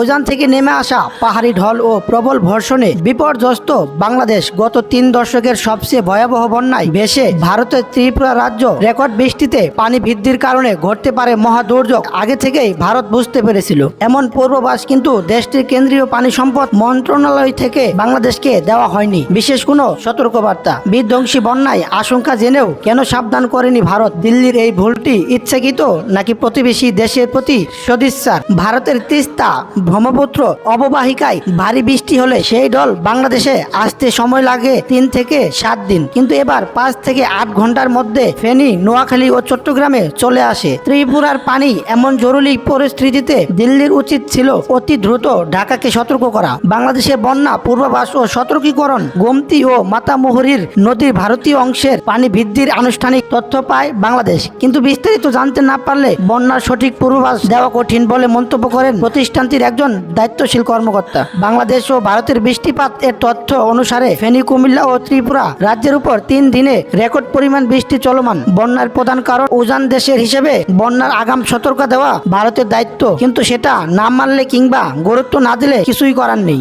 ওজান থেকে নেমে আসা পাহাড়ি ঢল ও প্রবল ভর্ষণে বিপর্যস্ত বাংলাদেশ গত তিন দশকের সবচেয়ে ভয়াবহ বন্যায় ভেসে ভারতের ত্রিপুরা রাজ্য রেকর্ড বৃষ্টিতে পানি বৃদ্ধির কারণে ঘটতে পারে মহা দুর্যোগ আগে থেকেই ভারত বুঝতে পেরেছিল। এমন পূর্ববাস কিন্তু দেশটির কেন্দ্রীয় পানি সম্পদ মন্ত্রণালয় থেকে বাংলাদেশকে দেওয়া হয়নি। বিশেষ কোনো সতর্কবার্তা। বিধ্বংসী বন্যায় আশঙ্কা জেনেও কেন সাবধান করেনি ভারত? দিল্লির এই ভুলটি ইচ্ছাকৃত নাকি প্রতিবেশী দেশের প্রতি সদিচ্ছার? ভারতের তিস্তা ব্রহ্মপুত্র অববাহিকায় ভারী বৃষ্টি হলে সেই দল বাংলাদেশে আসতে সময় লাগে তিন থেকে সাত দিন। কিন্তু এবার পাঁচ থেকে আট ঘণ্টার মধ্যে ফেনী, নোয়াখালী ও চট্টগ্রামে চলে আসে। ত্রিপুরার পানি এমন জরুরি পরিস্থিতিতে দিল্লির উচিত ছিল অতি দ্রুত ঢাকাকে সতর্ক করা। বাংলাদেশের বন্যা, পূর্বাভাস ও সতর্কীকরণ, গোমতি ও মাতামুহুরীর নদীর ভারতীয় অংশের পানি বৃদ্ধির আনুষ্ঠানিক তথ্য পায় বাংলাদেশ। কিন্তু বিস্তারিত জানতে না পারলে বন্যার সঠিক পূর্বাভাস দেওয়া কঠিন বলে মন্তব্য করেন প্রতিষ্ঠানটির একজন দায়িত্বশীল কর্মকর্তা। বাংলাদেশ ও ভারতের বৃষ্টিপাত এর তথ্য অনুসারে ফেনী, কুমিল্লা ও ত্রিপুরা রাজ্যের উপর তিন দিনে রেকর্ড পরিমাণ বৃষ্টি চলমান। বন্যার প্রধান কারণ উজান দেশের হিসেবে বন্যার আগাম সতর্ক দেওয়া ভারতের দায়িত্ব। কিন্তু সেটা না মানলে কিংবা গুরুত্ব না দিলে কিছুই করার নেই।